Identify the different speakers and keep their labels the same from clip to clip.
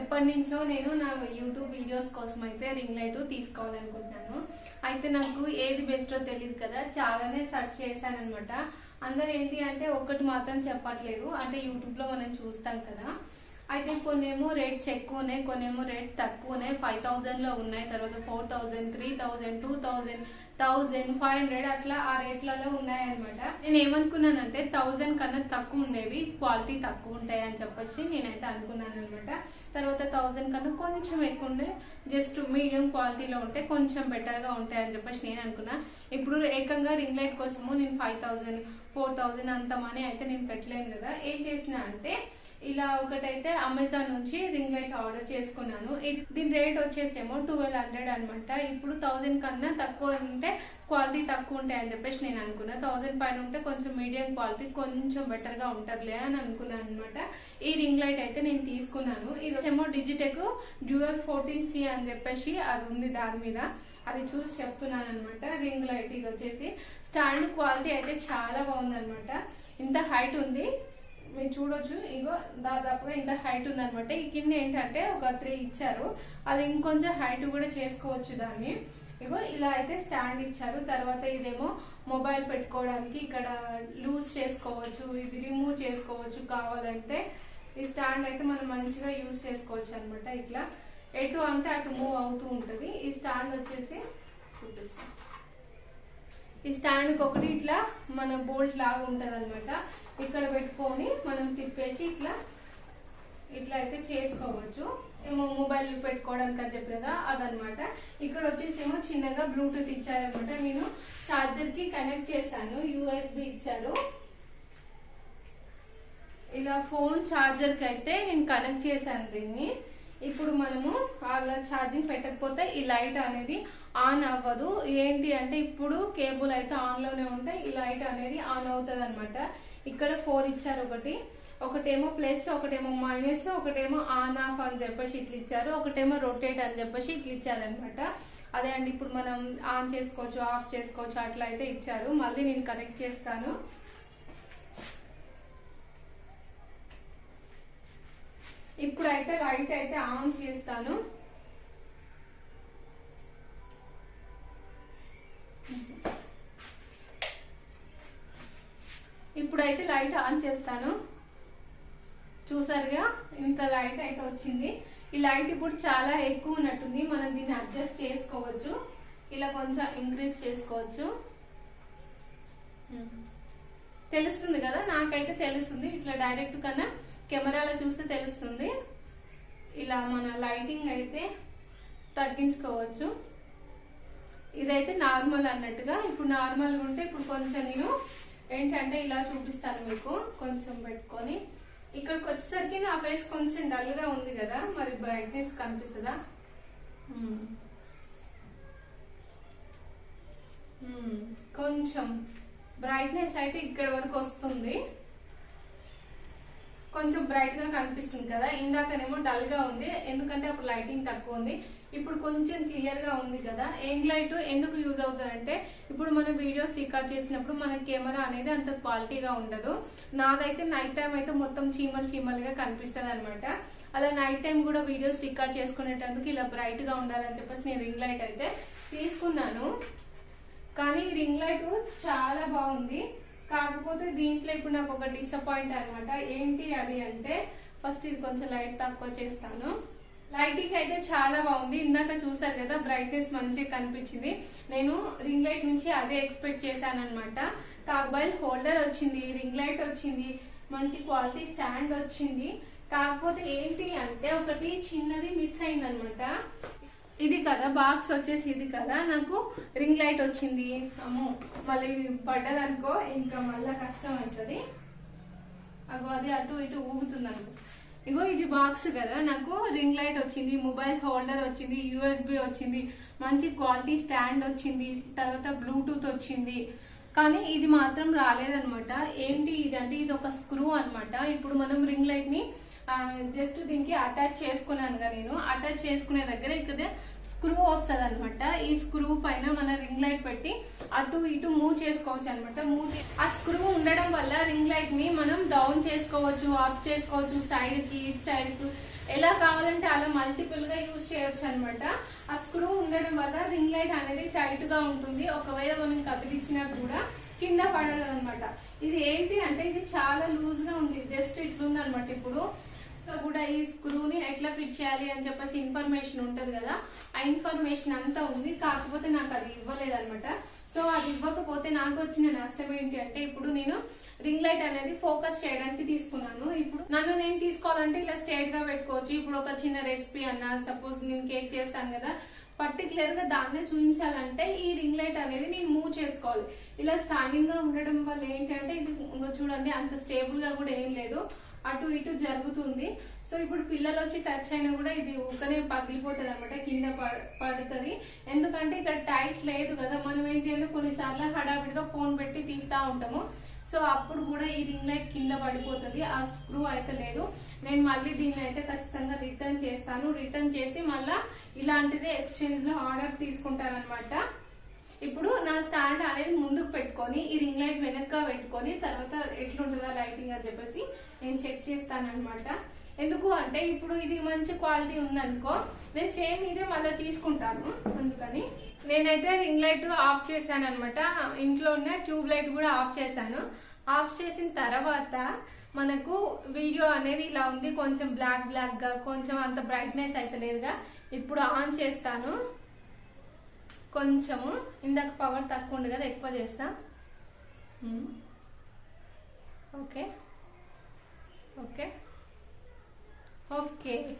Speaker 1: ఎప్పటి నుంచో నేను నా యూట్యూబ్ వీడియోస్ కోసం అయితే రింగ్ లైట్ తీసుకోవాలనుకుంటున్నాను. అయితే నాకు ఏది బెస్టో తెలియదు కదా చాలానే సెర్చ్ చేశాను అందరు ఏంటి అంటే ఒక్కటి మాత్రం చెప్పట్లేదు. అంటే యూట్యూబ్లో మనం చూస్తాం కదా. అయితే కొన్నేమో రేట్స్ ఎక్కువ ఉన్నాయి కొన్నేమో రేట్స్ తక్కువ ఉన్నాయి ఫైవ్ థౌజండ్లో ఉన్నాయి తర్వాత four thousand three thousand two thousand thousand five hundred అట్లా ఆ రేట్లలో ఉన్నాయన్నమాట. నేను ఏమనుకున్నానంటే థౌజండ్ కన్నా తక్కువ ఉండేవి క్వాలిటీ తక్కువ ఉంటాయి అని చెప్పొచ్చి నేనైతే అనుకున్నాను అనమాట తర్వాత థౌజండ్ కన్నా కొంచెం ఎక్కువ ఉండే జస్ట్ మీడియం క్వాలిటీలో ఉంటే కొంచెం బెటర్గా ఉంటాయి అని చెప్పేసి నేను అనుకున్నా. ఇప్పుడు ఏకంగా రింగ్ లైట్ కోసము నేను ఫైవ్ థౌజండ్ ఫోర్ థౌజండ్ అంత మనీ అయితే నేను పెట్టలేను కదా. ఏం చేసిన అంటే ఇలా ఒకటైతే అమెజాన్ నుంచి రింగ్ లైట్ ఆర్డర్ చేసుకున్నాను. ఇది దీని రేట్ వచ్చేసేమో ట్వెల్వ్ హండ్రెడ్ అనమాట ఇప్పుడు థౌజండ్ కన్నా తక్కువ ఉంటే క్వాలిటీ తక్కువ ఉంటాయి అని చెప్పేసి నేను అనుకున్నా. థౌజండ్ పైన ఉంటే కొంచెం మీడియం క్వాలిటీ కొంచెం బెటర్గా ఉంటుందిలే అని అనుకున్నాను అనమాట ఈ రింగ్ లైట్ అయితే నేను తీసుకున్నాను. ఇది ఏమో డిజిటెక్ డ్యూయల్ ఫోర్టీన్ సి అని చెప్పేసి అది ఉంది దాని మీద. అది చూసి చెప్తున్నాను అనమాట రింగ్ లైట్ ఇది వచ్చేసి. స్టాండ్ క్వాలిటీ అయితే చాలా బాగుంది అనమాట ఇంత హైట్ ఉంది. మీరు చూడొచ్చు. ఇగో దాదాపుగా ఇంత హైట్ ఉందనమాట ఈ కింద ఏంటంటే ఒక త్రీ ఇచ్చారు. అది ఇంకొంచెం హైట్ కూడా చేసుకోవచ్చు దాన్ని. ఇగో ఇలా అయితే స్టాండ్ ఇచ్చారు. తర్వాత ఇదేమో మొబైల్ పెట్టుకోవడానికి ఇక్కడ లూజ్ చేసుకోవచ్చు ఇది రిమూవ్ చేసుకోవచ్చు కావాలంటే ఈ స్టాండ్ అయితే మనం మంచిగా యూజ్ చేసుకోవచ్చు అనమాట ఇట్లా. ఎటు అంటే అటు మూవ్ అవుతూ ఉంటుంది. ఈ స్టాండ్ వచ్చేసి చూపిస్తాం. ఈ స్టాండ్కి ఒకటి ఇట్లా మన బోల్ట్ లాగా ఉంటుంది అనమాట ఇక్కడ పెట్టుకొని మనం తిప్పేసి ఇట్లా ఇట్లా అయితే చేసుకోవచ్చు. ఏమో మొబైల్ పెట్టుకోవడానికి అని చెప్పినగా అదనమాట. ఇక్కడ వచ్చేసి ఏమో చిన్నగా బ్లూటూత్ ఇచ్చారనమాట. నేను చార్జర్కి కనెక్ట్ చేశాను యూఎస్బి ఇచ్చారు. ఇలా ఫోన్ చార్జర్కి అయితే నేను కనెక్ట్ చేశాను దీన్ని. ఇప్పుడు మనము అలా ఛార్జింగ్ పెట్టకపోతే ఈ లైట్ అనేది ఆన్ అవ్వదు. ఏంటి అంటే ఇప్పుడు కేబుల్ అయితే ఆన్లోనే ఉంటే ఈ లైట్ అనేది ఆన్ అవుతుంది అనమాట ఇక్కడ ఫోర్ ఇచ్చారు ఒకటి. ఒకటేమో ప్లస్ ఒకటేమో మైనస్ ఒకటేమో ఆన్ ఆఫ్ అని చెప్పేసి ఇట్లా ఇచ్చారు. ఒకటేమో రొటేట్ అని చెప్పేసి ఇట్లా ఇచ్చారు అనమాట అదే అండి ఇప్పుడు మనం ఆన్ చేసుకోవచ్చు ఆఫ్ చేసుకోవచ్చు అట్లా అయితే ఇచ్చారు. మళ్ళీ నేను కనెక్ట్ చేస్తాను. ఇప్పుడైతే లైట్ అయితే ఆన్ చేస్తాను. ఇప్పుడైతే లైట్ ఆన్ చేస్తాను. చూసారుగా ఇంత లైట్ అయితే వచ్చింది. ఈ లైట్ ఇప్పుడు చాలా ఎక్కువ ఉన్నట్టుంది. మనం దీన్ని అడ్జస్ట్ చేసుకోవచ్చు. ఇలా కొంచెం ఇంక్రీజ్ చేసుకోవచ్చు. తెలుస్తుంది కదా? నాకైతే తెలుస్తుంది. ఇట్లా డైరెక్ట్ కన్నా కెమెరాలో చూస్తే తెలుస్తుంది. ఇలా మన లైటింగ్ అయితే తగ్గించుకోవచ్చు. ఇదైతే నార్మల్ అన్నట్టుగా. ఇప్పుడు నార్మల్గా ఉంటే ఇప్పుడు కొంచెం నేను ఏంటంటే ఇలా చూపిస్తాను మీకు. కొంచెం పెట్టుకొని ఇక్కడికి వచ్చేసరికి నా ఫేస్ కొంచెం డల్గా ఉంది కదా మరి బ్రైట్నెస్ కనిపిస్తుందా? కొంచెం బ్రైట్నెస్ అయితే ఇక్కడ వరకు వస్తుంది. కొంచెం బ్రైట్గా కనిపిస్తుంది కదా ఇందాకనేమో డల్గా ఉంది ఎందుకంటే అప్పుడు లైటింగ్ తక్కువ ఉంది. ఇప్పుడు కొంచెం క్లియర్గా ఉంది కదా. ఎంగ్ లైట్ ఎందుకు యూజ్ అవుతుంది అంటే ఇప్పుడు మనం వీడియోస్ రికార్డ్ చేసినప్పుడు మన కెమెరా అనేది అంత క్వాలిటీగా ఉండదు. నాదైతే నైట్ టైం అయితే మొత్తం చీమలు చీమలుగా కనిపిస్తుంది అనమాట అలా నైట్ టైం కూడా వీడియోస్ రికార్డ్ చేసుకునేటందుకు ఇలా బ్రైట్గా ఉండాలని చెప్పేసి నేను రింగ్ లైట్ అయితే తీసుకున్నాను. కానీ ఈ రింగ్ లైట్ చాలా బాగుంది. కాకపోతే దీంట్లో ఇప్పుడు నాకు ఒక డిసప్పాయింట్ అనమాట. ఏంటి అది అంటే ఫస్ట్ ఇది కొంచెం లైట్ తక్కువ చేస్తాను. లైటింగ్ అయితే చాలా బాగుంది. ఇందాక చూసారు కదా బ్రైట్నెస్ మంచిగా కనిపించింది. నేను రింగ్ లైట్ నుంచి అదే ఎక్స్పెక్ట్ చేశాను అనమాట మొబైల్ హోల్డర్ వచ్చింది రింగ్ లైట్ వచ్చింది మంచి క్వాలిటీ స్టాండ్ వచ్చింది. కాకపోతే ఏంటి అంటే ఒకటి చిన్నది మిస్ అయింది అనమాట ఇది కదా బాక్స్ వచ్చేసి ఇది కదా. నాకు రింగ్ లైట్ వచ్చింది. అమ్మో మళ్ళీ పడ్డదనుకో ఇంకా మళ్ళీ కష్టం అవుతుంది. అగో అది అటు ఇటు ఊగుతుంది అనుకో. ఇగో ఇది బాక్స్ కదా. నాకు రింగ్ లైట్ వచ్చింది మొబైల్ హోల్డర్ వచ్చింది యూఎస్బి వచ్చింది మంచి క్వాలిటీ స్టాండ్ వచ్చింది తర్వాత బ్లూటూత్ వచ్చింది. కానీ ఇది మాత్రం రాలేదనమాట ఏంటి ఇది అంటే ఇది ఒక స్క్రూ అనమాట ఇప్పుడు మనం రింగ్ లైట్ని జస్ట్ దీనికి అటాచ్ చేసుకున్నాను నేను. అటాచ్ చేసుకునే దగ్గర ఇక్కడ స్క్రూ వస్తుంది అనమాట ఈ స్క్రూ పైన మన రింగ్ లైట్ పెట్టి అటు ఇటు మూవ్ చేసుకోవచ్చు అనమాట మూవ్ ఆ స్క్రూ ఉండడం వల్ల రింగ్ లైట్ని మనం డౌన్ చేసుకోవచ్చు అప్ చేసుకోవచ్చు సైడ్కి ఇటు సైడ్కు. ఎలా కావాలంటే అలా మల్టిపుల్గా యూజ్ చేయొచ్చు అనమాట ఆ స్క్రూ ఉండడం వల్ల రింగ్ లైట్ అనేది టైట్గా ఉంటుంది. ఒకవేళ మనం కదిలిచ్చినా కూడా కింద పడదు అనమాట ఇది ఏంటి అంటే ఇది చాలా లూజ్గా ఉంది. జస్ట్ ఇట్లుంది అనమాట ఇప్పుడు. కూడా ఈ స్క్రూని ఎట్లా ఫిట్ చేయాలి అని చెప్పేసి ఇన్ఫర్మేషన్ ఉంటుంది కదా ఆ ఇన్ఫర్మేషన్ అంతా ఉంది. కాకపోతే నాకు అది ఇవ్వలేదన్నమాట. సో అది ఇవ్వకపోతే నాకు వచ్చిన నష్టం ఏంటి అంటే ఇప్పుడు నేను రింగ్ లైట్ అనేది ఫోకస్ చేయడానికి తీసుకున్నాను. ఇప్పుడు నన్ను నేను తీసుకోవాలంటే ఇలా స్ట్రేట్గా పెట్టుకోవచ్చు. ఇప్పుడు ఒక చిన్న రెసిపీ అన్న సపోజ్ నేను కేక్ చేస్తాను కదా పర్టికులర్గా దాన్నే చూపించాలంటే ఈ రింగ్ లైట్ అనేది నేను మూవ్ చేసుకోవాలి. ఇలా స్టాండింగ్గా ఉండడం వల్ల ఏంటంటే ఇది చూడండి అంత స్టేబుల్గా కూడా ఏం లేదు. అటు ఇటు జరుగుతుంది. సో ఇప్పుడు పిల్లలు వచ్చి టచ్ అయినా కూడా ఇది ఊకనే పగిలిపోతుంది అనమాట కింద పడుతుంది. ఎందుకంటే ఇక్కడ టైట్ లేదు కదా మనం ఏంటి అంటే కొన్నిసార్లు హడావిడిగా ఫోన్ పెట్టి తీస్తూ ఉంటాము. సో అప్పుడు కూడా ఈ రింగ్ లైట్ కింద పడిపోతుంది ఆ స్క్రూ అయితే లేదు. నేను మళ్ళీ దీన్ని అయితే ఖచ్చితంగా రిటర్న్ చేస్తాను. రిటర్న్ చేసి మళ్ళీ ఇలాంటిదే ఎక్స్చేంజ్లో ఆర్డర్ తీసుకుంటాను అనమాట ఇప్పుడు నా స్టాండ్ అనేది ముందుకు పెట్టుకొని ఈ రింగ్ లైట్ వెనక్గా పెట్టుకొని తర్వాత ఎట్లుంటుందా లైటింగ్ అని చెప్పేసి నేను చెక్ చేస్తాను అనమాట ఎందుకు అంటే ఇప్పుడు ఇది మంచి క్వాలిటీ ఉందనుకో నేను సేమ్ ఇదే మళ్ళీ తీసుకుంటాను. అందుకని నేనైతే రింగ్ లైట్ ఆఫ్ చేశాను అనమాట ఇంట్లో ఉన్న ట్యూబ్ లైట్ కూడా ఆఫ్ చేశాను. ఆఫ్ చేసిన తర్వాత మనకు వీడియో అనేది ఇలా ఉంది. కొంచెం బ్లాక్ బ్లాక్గా కొంచెం అంత బ్రైట్నెస్ అయితే లేదుగా ఇప్పుడు ఆన్ చేస్తాను. కొంచెము ఇందాక పవర్ తక్కువ ఉంది కదా ఎక్కువ చేస్తా. ఓకే. ఓకే. ఓకే.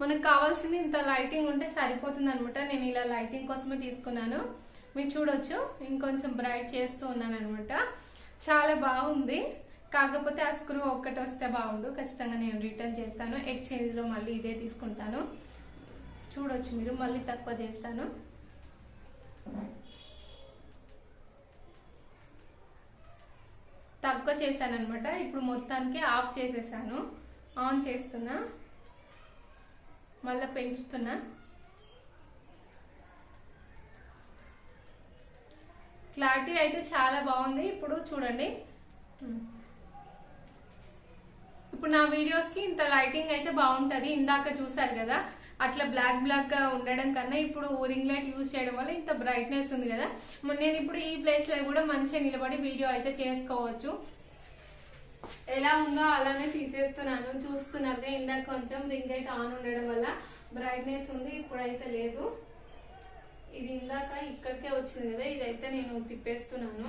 Speaker 1: మనకు కావాల్సింది ఇంత లైటింగ్ ఉంటే సరిపోతుంది అనమాట నేను ఇలా లైటింగ్ కోసమే తీసుకున్నాను. మీరు చూడొచ్చు. ఇంకొంచెం బ్రైట్ చేస్తూ ఉన్నాను అనమాట చాలా బాగుంది. కాకపోతే ఆ స్క్రూ ఒక్కటి వస్తే బాగుండు. ఖచ్చితంగా నేను రిటర్న్ చేస్తాను. ఎక్స్చేంజ్లో మళ్ళీ ఇదే తీసుకుంటాను. చూడొచ్చు మీరు. మళ్ళీ తక్కువ చేస్తాను. తక్కువ చేశానమాట అనమాట ఇప్పుడు మొత్తానికి ఆఫ్ చేసేసాను. ఆన్ చేస్తున్నా. మళ్ళీ పెంచుతున్నా. క్లారిటీ అయితే చాలా బాగుంది. ఇప్పుడు చూడండి. ఇప్పుడు నా వీడియోస్కి ఇంత లైటింగ్ అయితే బాగుంటది. ఇందాక చూసారు కదా అట్లా బ్లాక్ బ్లాక్గా ఉండడం కన్నా ఇప్పుడు రింగ్ లైట్ యూజ్ చేయడం వల్ల ఇంత బ్రైట్నెస్ ఉంది కదా. నేను ఇప్పుడు ఈ ప్లేస్లో కూడా మంచిగా నిలబడి వీడియో అయితే చేసుకోవచ్చు. ఎలా ఉందో అలానే తీసేస్తున్నాను. చూస్తున్నారు ఇందాక కొంచెం రింగ్ లైట్ ఆన్ ఉండడం వల్ల బ్రైట్నెస్ ఉంది ఇప్పుడైతే లేదు. ఇది ఇందాక ఇక్కడికే వచ్చింది కదా ఇదైతే నేను తిప్పేస్తున్నాను.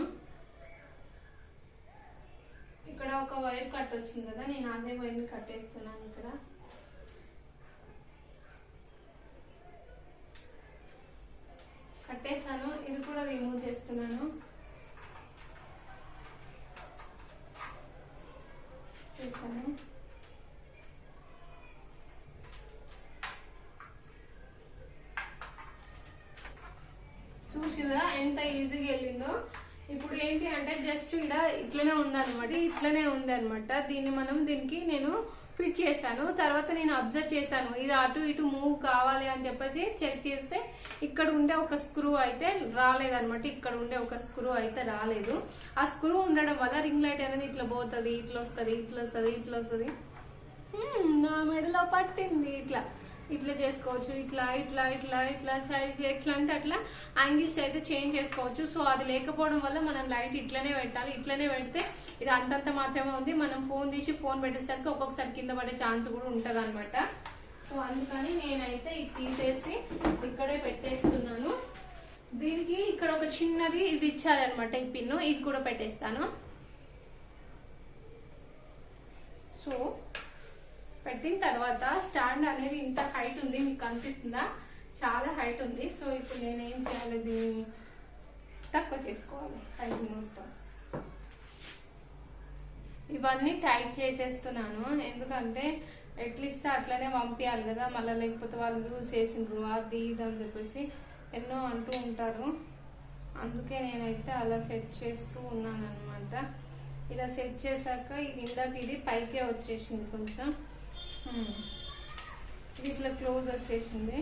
Speaker 1: ఇక్కడ ఒక వైర్ కట్ వచ్చింది కదా నేను అదే వైర్ని కట్టేస్తున్నాను ఇక్కడ. కట్టేసాను ఇది కూడా రిమూవ్ చేస్తున్నాను. చేశాను. చూసిరా ఎంత ఈజీగా వెళ్ళిందో? ఇప్పుడు ఏంటి అంటే జస్ట్ ఇక్కడ ఇట్లనే ఉందన్నమాట ఇట్లనే ఉందనమాట దీన్ని మనం దీనికి నేను ఫిట్ చేశాను. తర్వాత నేను అబ్జర్వ్ చేశాను. ఇది అటు ఇటు మూవ్ కావాలి అని చెప్పేసి చెక్ చేస్తే ఇక్కడ ఉండే ఒక స్క్రూ అయితే రాలేదనమాట ఇక్కడ ఉండే ఒక స్క్రూ అయితే రాలేదు. ఆ స్క్రూ ఉండడం వల్ల రింగ్ లైట్ అనేది ఇట్లా పోతుంది ఇట్లా వస్తుంది ఇట్లా వస్తుంది ఇట్లా వస్తుంది నా మెడలో పట్టింది ఇట్లా. ఇట్లా చేసుకోవచ్చు ఇట్లా ఇట్లా ఇట్లా ఇట్లా సైడ్ ఎట్లా అంటే అట్లా యాంగిల్స్ అయితే చేంజ్ చేసుకోవచ్చు. సో అది లేకపోవడం వల్ల మనం లైట్ ఇట్లనే పెట్టాలి ఇట్లనే పెడితే ఇది అంతంత మాత్రమే ఉంది. మనం ఫోన్ తీసి ఫోన్ పెట్టేసరికి ఒక్కొక్కసారి కింద పడే ఛాన్స్ కూడా ఉంటుంది అనమాట సో అందుకని నేనైతే ఇది తీసేసి ఇక్కడే పెట్టేస్తున్నాను. దీనికి ఇక్కడ ఒక చిన్నది ఇది ఇచ్చారనమాట ఈ పిన్ను. ఇది కూడా పెట్టేస్తాను. సో పెట్టిన తర్వాత స్టాండ్ అనేది ఇంత హైట్ ఉంది మీకు కనిపిస్తుందా? చాలా హైట్ ఉంది. సో ఇప్పుడు నేను ఏం చేయాలి? దీన్ని తక్కువ చేసుకోవాలి హైట్ మొత్తం. ఇవన్నీ టైట్ చేసేస్తున్నాను. ఎందుకంటే ఎట్లిస్తే అట్లనే పంపించాలి కదా. మళ్ళీ లేకపోతే వాళ్ళు యూజ్ చేసిండ్రు అది ఇది అని చెప్పేసి ఎన్నో అంటూ ఉంటారు. అందుకే నేనైతే అలా సెట్ చేస్తూ ఉన్నాను అనమాట ఇలా సెట్ చేశాక ఇది ఇందాక ఇది పైకే వచ్చేసింది కొంచెం. ఇది ఇట్లా క్లోజ్ వచ్చేసింది.